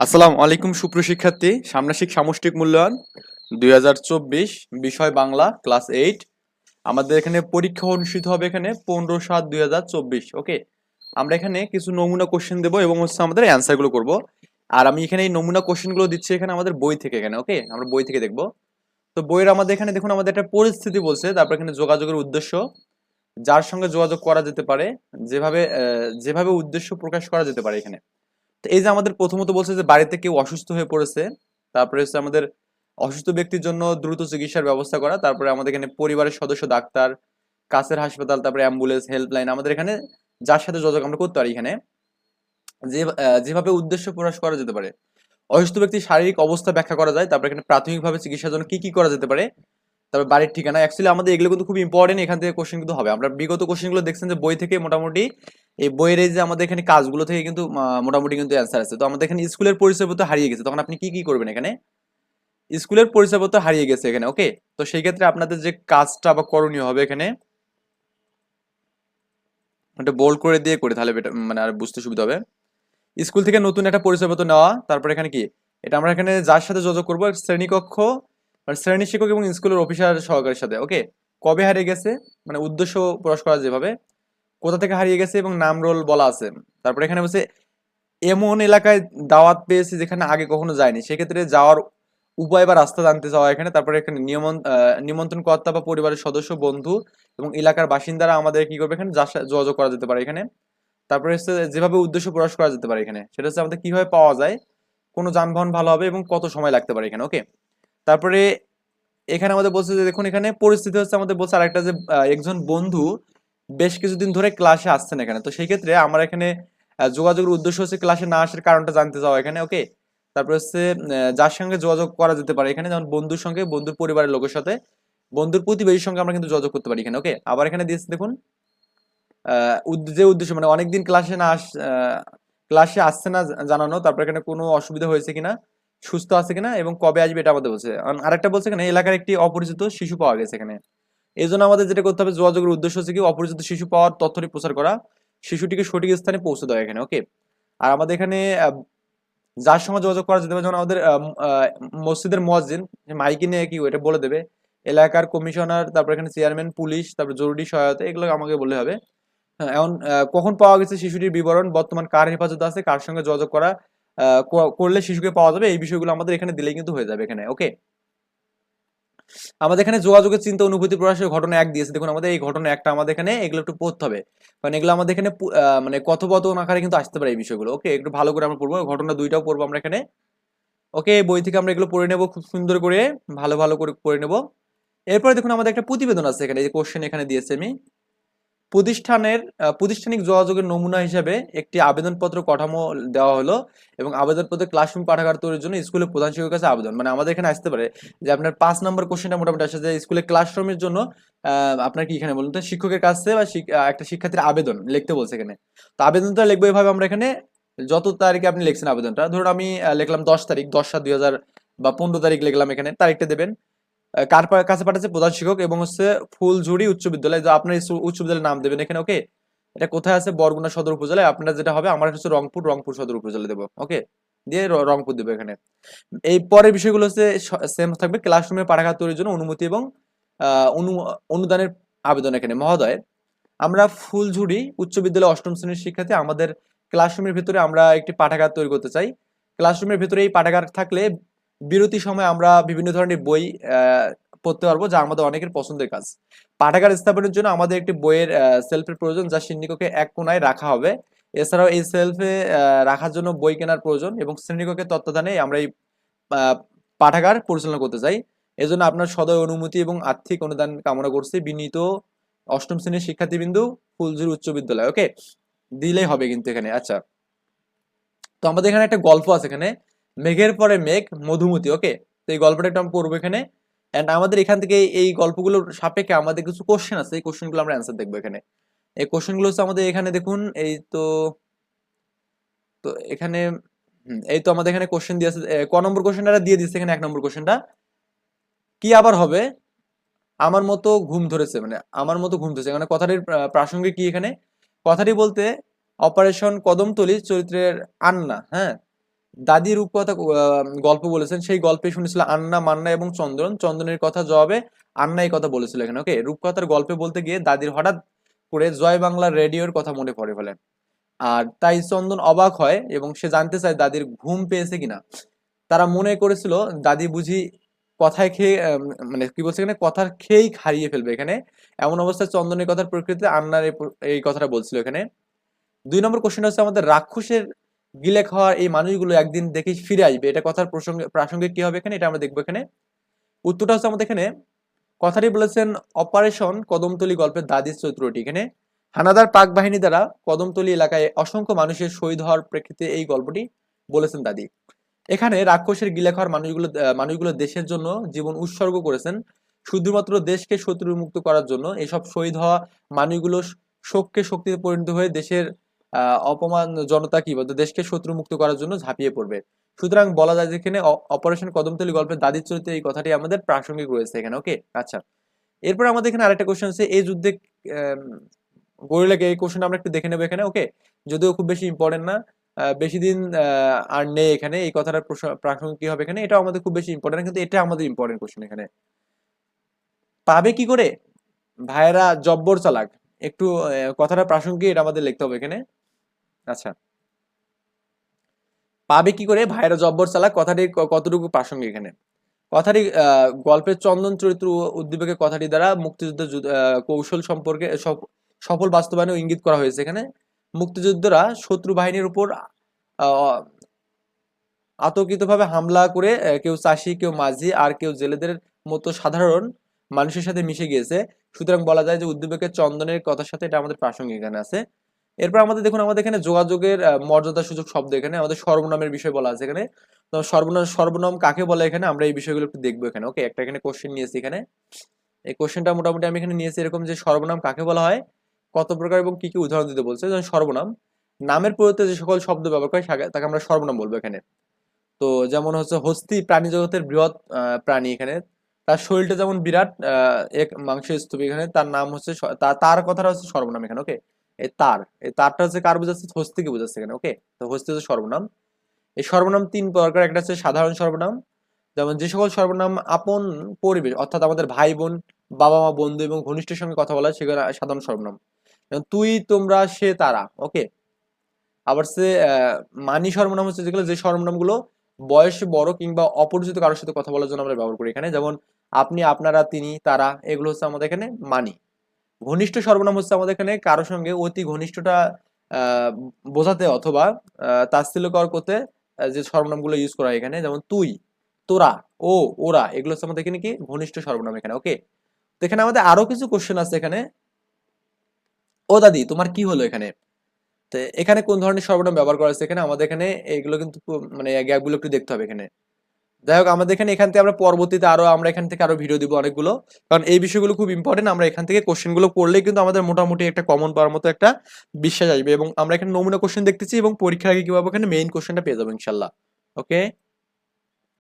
আসসালামু আলাইকুম সুপ্রশিক্ষার্থী সামনাসিক সামষ্টিক মূল্যায়ন, দুই হাজার চব্বিশ, বিষয় বাংলা, ক্লাস এইট। আমাদের এখানে পরীক্ষা অনুষ্ঠিত হবে এখানে পনেরো সাত, দুই ওকে? আমরা এখানে কিছু নমুনা কোশ্চেন দেবো এবং হচ্ছে আমাদের অ্যান্সারগুলো করব। আর আমি এখানে এই নমুনা কোশ্চেনগুলো দিচ্ছি এখানে আমাদের বই থেকে এখানে, ওকে? আমরা বই থেকে দেখব। তো বইয়ের আমাদের এখানে দেখুন, আমাদের একটা পরিস্থিতি বলছে, তারপর এখানে যোগাযোগের উদ্দেশ্য। যার সঙ্গে যোগাযোগ করা যেতে পারে, যেভাবে যেভাবে উদ্দেশ্য প্রকাশ করা যেতে পারে এখানে। এই যে আমাদের প্রথমত বলছে যে বাড়িতে কেউ অসুস্থ হয়ে পড়েছে, তারপরে হচ্ছে আমাদের অসুস্থ ব্যক্তির জন্য দ্রুত চিকিৎসার ব্যবস্থা করা, তারপরে আমাদের এখানে পরিবারের সদস্য, ডাক্তার, কাছের হাসপাতাল, তারপরে অ্যাম্বুলেন্স, হেল্পলাইন, আমাদের এখানে যার সাথে যোগাযোগ আমরা করতে পারি এখানে। যে যেভাবে উদ্দেশ্য প্রকাশ করা যেতে পারে, অসুস্থ ব্যক্তির শারীরিক অবস্থা ব্যাখ্যা করা যায়, তারপরে এখানে প্রাথমিকভাবে চিকিৎসার জন্য কি কি করা যেতে পারে, তারপর বাড়ির ঠিকানা। অ্যাকচুয়ালি আমাদের এগুলো কিন্তু খুব ইম্পর্টেন্ট এখান থেকে কোশ্চেন কিন্তু হবে। আমরা বিগত কোশ্চেনগুলো দেখছেন যে বই থেকে মোটামুটি এই বইয়ের যে আমাদের এখানে কাজগুলো থেকে কিন্তু মোটামুটি কিন্তু অ্যান্সার আছে তো আমাদের এখানে স্কুলের পরিচয়পত্র হারিয়ে গেছে। তখন আপনি কি কি করবেন এখানে? স্কুলের পরিচয়পত্র হারিয়ে গেছে এখানে ওকে তো সেই ক্ষেত্রে আপনাদের যে কাজটা বা করণীয় হবে এখানে, ওটা বোল্ড করে দিয়ে করে, তাহলে মানে আর বুঝতে সুবিধা হবে। স্কুল থেকে নতুন একটা পরিচয়পত্র নেওয়া, তারপর এখানে কি? এটা আমরা এখানে যার সাথে যোগাযোগ করব শ্রেণীকক্ষ মানে শ্রেণি শিক্ষক এবং স্কুলের অফিসার সহকারীর সাথে ওকে কবে হারিয়ে গেছে? মানে উদ্দেশ্য প্রকাশ করা যেভাবে। কোথা থেকে হারিয়ে গেছে এবং নাম রোল বলা আছে। তারপরে এখানে বলছে, এমন এলাকায় দাওয়াত পেয়েছি যেখানে আগে কখনো যায়নি। সেক্ষেত্রে যাওয়ার উপায় বা রাস্তা জানতে চাওয়া এখানে। তারপরে এখানে নিমন্ত্রণ কর্তা বা পরিবারের সদস্য, বন্ধু এবং এলাকার বাসিন্দারা আমাদের কি করবে এখানে? যোগাযোগ করা যেতে পারে এখানে। তারপরে হচ্ছে যেভাবে উদ্দেশ্য প্রকাশ করা যেতে পারে এখানে। সেটা হচ্ছে আমাদের কীভাবে পাওয়া যায়, কোনো যানবাহন ভালো হবে এবং কত সময় লাগতে পারে এখানে ওকে তারপরে এখানে আমাদের বলছে যে, দেখুন এখানে পরিস্থিতি হচ্ছে আমাদের বলছে আরেকটা যে একজন বন্ধু বেশ কিছুদিন ধরে ক্লাসে আসছেন এখানে। তো সেই ক্ষেত্রে আমার এখানে যোগাযোগের উদ্দেশ্য হচ্ছে ক্লাসে না আসার কারণটা জানতে চাওয়া এখানে ওকে তারপর হচ্ছে যার সঙ্গে যোগাযোগ করা যেতে পারে এখানে, যেমন বন্ধুর সঙ্গে, বন্ধুর পরিবারের লোকের সাথে, বন্ধুর প্রতিবেশীর সঙ্গে আমরা কিন্তু যোগাযোগ করতে পারি এখানে ওকে আবার এখানে দিয়েছে দেখুন যে উদ্দেশ্য মানে অনেকদিন ক্লাসে না আস ক্লাসে আসছে না জানানো, তারপর এখানে কোনো অসুবিধা হয়েছে কিনা, সুস্থ আছে কিনা, এবং কবে আসবে এটা আমাদের বলছে। আরেকটা বলছে এখানে, এলাকার একটি অপরিচিত শিশু পাওয়া গেছে এখানে। এই জন্য আমাদের যেটা করতে হবে যোগাযোগের উদ্দেশ্য হচ্ছে কি অপরিচিত শিশু পাওয়ার তথ্যটি প্রচার করা। শিশুটিকে সঠিক স্থানে পৌঁছে দেওয়া এখানে ওকে আর আমাদের এখানে যার সঙ্গে যোগাযোগ করা যেতে পারে যেমন আমাদের মসজিদের মসজিদ মাইকে নিয়ে কি এটা বলে দেবে। এলাকার কমিশনার তারপর এখানে চেয়ারম্যান পুলিশ তারপর জরুরি সহায়তা এগুলো আমাকে বললে হবে। হ্যাঁ, এখন কখন পাওয়া গেছে শিশুটির বিবরণ? বর্তমান কার হেফাজতে আছে? কার সঙ্গে যোগাযোগ করা করলে শিশুকে পাওয়া যাবে? এই বিষয়গুলো আমাদের এখানে দিলেই কিন্তু হয়ে যাবে এখানে ওকে আমাদের এখানে যোগাযোগের চিন্তা, অনুভূতি প্রকাশের ঘটনা এক দিয়েছে। দেখুন, আমাদের এই ঘটনা একটা আমাদের এখানে এগুলো একটু পড়তে হবে। কারণ এগুলো আমাদের এখানে মানে কথোপকথন আকারে কিন্তু আসতে পারে এই বিষয়গুলো। ওকে, একটু ভালো করে আমরা পড়ব। ঘটনা দুইটাও পড়ব আমরা এখানে। ওকে বই থেকে আমরা এগুলো পড়ে নেব, খুব সুন্দর করে, ভালো ভালো করে পড়ে নেব। এরপরে দেখুন, আমাদের একটা প্রতিবেদন আছে এখানে, এই কোশ্চেন এখানে দিয়েছে আমি। প্রতিষ্ঠানের প্রতিষ্ঠানিক যোগাযোগের নমুনা হিসেবে একটি আবেদনপত্র কাঠামো দেওয়া হলো এবং আবেদনপত্রে ক্লাসরুম পাঠাগার তৈরির জন্য স্কুলের প্রধান শিক্ষকের কাছে আবেদন। মানে আমাদের এখানে আসতে পারে যে আপনার পাঁচ নম্বর কোশ্চেনটা মোটামুটি আসে যে স্কুলের ক্লাসরুমের জন্য আপনার কি এখানে বলুন তো শিক্ষকের কাছে বা একটা শিক্ষার্থীর আবেদন লিখতে বলছে এখানে। তো আবেদনটা লিখব এভাবে আমরা এখানে যত তারিখে আপনি লিখছেন আবেদনটা, ধরুন আমি লিখলাম দশ তারিখ, দশ সাত দুই হাজার বা পনেরো তারিখ লিখলাম এখানে, তারিখটা দেবেন। কার কাছে পাঠাচ্ছে? প্রধান শিক্ষক এবং হচ্ছে ফুলঝুরি উচ্চ বিদ্যালয়। যে আপনার উচ্চ বিদ্যালয়ের নাম দেবেন এখানে ওকে এটা কোথায় আছে? বরগুনা সদর উপজেলায়। আপনার যেটা হবে, আমার হচ্ছে রংপুর রংপুর সদর উপজেলা দেবো ওকে দিয়ে রংপুর দেবো এখানে। এই পরের বিষয়গুলো হচ্ছে সেম থাকবে। ক্লাসরুমে পাঠাগার তৈরির জন্য অনুমতি এবং অনুদানের আবেদন এখানে। মহোদয়, আমরা ফুলঝুড়ি উচ্চ বিদ্যালয় অষ্টম শ্রেণির শিক্ষার্থী। আমাদের ক্লাসরুমের ভিতরে আমরা একটি পাঠাগার তৈরি করতে চাই। ক্লাসরুমের ভিতরে এই পাঠাগার থাকলে বিরতি সময় আমরা বিভিন্ন ধরনের বই পড়তে পারব, যা আমাদের অনেকের পছন্দের কাজ। পাঠাগার স্থাপনের জন্য আমাদের একটি বইয়ের সেলফের প্রয়োজন, যা শ্রেণীকক্ষে এক কোনায় রাখা হবে। এছাড়াও এই সেলফে রাখার জন্য বই কেনার প্রয়োজন এবং শ্রেণীকক্ষের তত্ত্বাবধানে আমরা এই পাঠাগার পরিচালনা করতে চাই। এজন্য আপনার সদয় অনুমতি এবং আর্থিক অনুদান কামনা করছি। বিনীত অষ্টম শ্রেণির শিক্ষার্থীবৃন্দু, ফুলঝুরি উচ্চ বিদ্যালয় ওকে দিলেই হবে কিন্তু এখানে আচ্ছা। তো আমাদের এখানে একটা গল্প আছে এখানে। মেঘের পরে মেঘ, মধুমতি ওকে তো এই গল্পটা একটু আমি পড়ব এখানে। অ্যান্ড আমাদের এখান থেকে এই গল্পগুলোর সাপেক্ষে আমাদের কিছু কোশ্চেন আছে, এই কোশ্চেনগুলো আমরা অ্যান্সার দেখব এখানে। এই কোশ্চেনগুলো হচ্ছে আমাদের এখানে দেখুন, এই তো তো এখানে এই তো আমাদের এখানে কোশ্চেন দিয়ে আছে ক নম্বর কোশ্চেনটা দিয়ে দিচ্ছে এখানে এক নম্বর কোশ্চেনটা কি আবার হবে? আমার মতো ঘুম ধরেছে মানে আমার মতো ঘুম ধরেছে মানে কথাটির প্রাসঙ্গিক কি এখানে? কথাটি বলতে অপারেশন কদমতলি চরিত্রের আন্না হ্যাঁ? দাদি রূপকথা গল্প বলেছেন, সেই গল্পে শুনেছিল আন্না, মান্না এবং চন্দন। চন্দনের কথা জবাবে আন্না এই কথা বলেছিল এখানে। ওকে রূপকথার গল্পে বলতে গিয়ে দাদির হঠাৎ করে জয় বাংলা রেডিওর কথা মনে পড়ে ফেলেন আর তাই চন্দন অবাক হয় এবং সে জানতে চায় দাদির ঘুম পেয়েছে কিনা। তারা মনে করেছিল, দাদি বুঝি কথায় খেয়ে মানে কি বলছে এখানে? কথার খেয়েই হারিয়ে ফেলবে এখানে। এমন অবস্থায় চন্দনের কথার প্রকৃতিতে আন্নার এই কথাটা বলছিল এখানে। দুই নম্বর কোশ্চেন হচ্ছে আমাদের রাক্ষসের গিলে খাওয়ার এই মানুষগুলো একদিন দেখে ফিরে আসবে। এটা কথার প্রসঙ্গে, প্রাসঙ্গিক কি হবে এখানে, এটা আমরা দেখব এখানে। উত্তরটা হচ্ছে আমাদের এখানে, কথাটি বলেছেন অপারেশন কদমতলি গল্পের দাদির চরিত্রটি। এখানে হানাদার পাক বাহিনী দ্বারা কদমতলি এলাকায় অসংখ্য মানুষের শহীদ হওয়ার প্রেক্ষিতে এই গল্পটি বলেছেন দাদি। এখানে রাক্ষসের গিলে খাওয়ার মানুষগুলো মানুষগুলো দেশের জন্য জীবন উৎসর্গ করেছেন। শুধুমাত্র দেশকে শত্রু মুক্ত করার জন্য এসব শহীদ হওয়া মানুষগুলো শোককে শক্তিতে পরিণত হয়ে দেশের অপমান জনতা কি? বলতো দেশকে শত্রু মুক্ত করার জন্য ঝাঁপিয়ে পড়বে। সুতরাং বলা যায় যে এখানে অ- অপারেশন কদমতলি গল্পের দাদির চরিত্রে এই কথাটি আমাদের প্রাসঙ্গিক রয়েছে এখানে ওকে আচ্ছা। এরপর আমাদের এখানে আরেকটা কোশ্চেন আছে এই যুদ্ধে গরিলাকে এই কোশ্চেন আমরা একটু দেখে নেব এখানে ওকে যদিও খুব বেশি ইম্পর্টেন্ট না বেশি দিন আর নেই এখানে, এই কথাটার প্রস- প্রাসঙ্গিক কি হবে এখানে? এটাও আমাদের খুব বেশি ইম্পর্টেন্ট কিন্তু এটা আমাদের ইম্পর্টেন্ট কোশ্চেন এখানে। পাবে কি করে? ভাইয়েরা জব্বর চালাক। একটু কথাটা প্রাসঙ্গিক, এটা আমাদের লিখতে হবে এখানে। আচ্ছা। পাবে কি করে? ভাইয়েরা জব্বর চালাক কথাটি কতটুকু প্রাসঙ্গিক এখানে? কথাটি গল্পের চন্দন চরিত্র ও উদ্দীপকের কথাটি দ্বারা মুক্তিযুদ্ধের কৌশল সম্পর্কে সফল বাস্তবায়নে ইঙ্গিত করা হয়েছে এখানে। মুক্তিযোদ্ধারা শত্রু বাহিনীর উপর আহ, আতর্কিতভাবে হামলা করে কেউ চাষি কেউ মাঝি আর কেউ জেলেদের মতো সাধারণ মানুষের সাথে মিশে গিয়েছে। সুতরাং বলা যায় যে উদ্দীপকের চন্দনের কথার সাথে এটা আমাদের প্রাসঙ্গিক এখানে আছে। এরপর আমাদের দেখুন, আমাদের এখানে যোগাযোগের মর্যাদা সুযোগ শব্দ এখানে, আমাদের সর্বনামের বিষয় বলা আছে এখানে। তো সর্বনাম সর্বনাম কাকে বলে এখানে? আমরা এই বিষয়গুলো একটু দেখব এখানে ওকে একটা এখানে কোশ্চেন নিয়েছি এখানে। এই কোশ্চেনটা মোটামুটি আমি এখানে নিয়েছি এরকম যে সর্বনাম কাকে বলা হয়, কত প্রকার এবং কি কি উদাহরণ দিতে বলছে। যেমন সর্বনাম, নামের পরিবর্তে যে সকল শব্দ ব্যবহার করে তাকে- আমরা সর্বনাম বলব এখানে। তো যেমন হচ্ছে হস্তি প্রাণী জগতের বৃহৎ প্রাণী এখানে। তার শরীরটা যেমন বিরাট এক মাংসের স্তূপ এখানে, তার নাম হচ্ছে তার কথাটা হচ্ছে সর্বনাম এখানে ওকে এই তার এই তারটা হচ্ছে কার বোঝাচ্ছে? হস্তিকে বোঝাচ্ছে এখানে ওকে তো হস্তি হচ্ছে সর্বনাম। এই সর্বনাম তিন প্রকার, একটা হচ্ছে সাধারণ সর্বনাম, যেমন যে সকল সর্বনাম আপন পরিবেশ, অর্থাৎ আমাদের ভাই বোন, বাবা মা, বন্ধু এবং ঘনিষ্ঠের সঙ্গে কথা বলা, সেগুলো সাধারণ সর্বনাম। তুই, তোমরা, সে, তারা ওকে আবার সে মানি সর্বনাম হচ্ছে যেগুলো, যে সর্বনামগুলো বয়সে বড় কিংবা অপরিচিত কারোর সাথে কথা বলার জন্য আমরা ব্যবহার করি এখানে। যেমন, আপনি, আপনারা, তিনি, তারা, এগুলো হচ্ছে আমাদের এখানে মানি। ঘনিষ্ঠ সর্বনাম হচ্ছে আমাদের এখানে কারোর সঙ্গে অতি ঘনিষ্ঠটা বোঝাতে অথবা আহ, কর করতে যে সর্বনামগুলো ইউজ করা হয় এখানে যেমন তুই তোরা ও ওরা এগুলো হচ্ছে আমাদের এখানে কি? ঘনিষ্ঠ সর্বনাম এখানে ওকে তো এখানে আমাদের আরও কিছু কোশ্চেন আছে এখানে। ও দাদি তোমার কি হলো এখানে? তো এখানে কোন ধরনের সর্বনাম ব্যবহার করা হয়েছে এখানে? আমাদের এখানে এগুলো কিন্তু মানে গ্যাপগুলো একটু দেখতে হবে এখানে। যাই হোক, আমাদের এখানে, এখান থেকে আমরা পরবর্তীতে আরও, আমরা এখান থেকে আরও ভিডিও দিব অনেকগুলো। কারণ এই বিষয়গুলো খুব ইম্পর্টেন্ট আমরা এখান থেকে কোশ্চেনগুলো করলেই কিন্তু আমাদের মোটামুটি একটা কমন পাওয়ার মতো একটা বিশ্বাস আসবে। এবং আমরা এখানে নমুনা কোশ্চেন দেখতেছি এবং পরীক্ষার আগে কীভাবে এখানে মেইন কোশ্চেনটা পেয়ে যাব, ইনশাল্লাহ। ওকে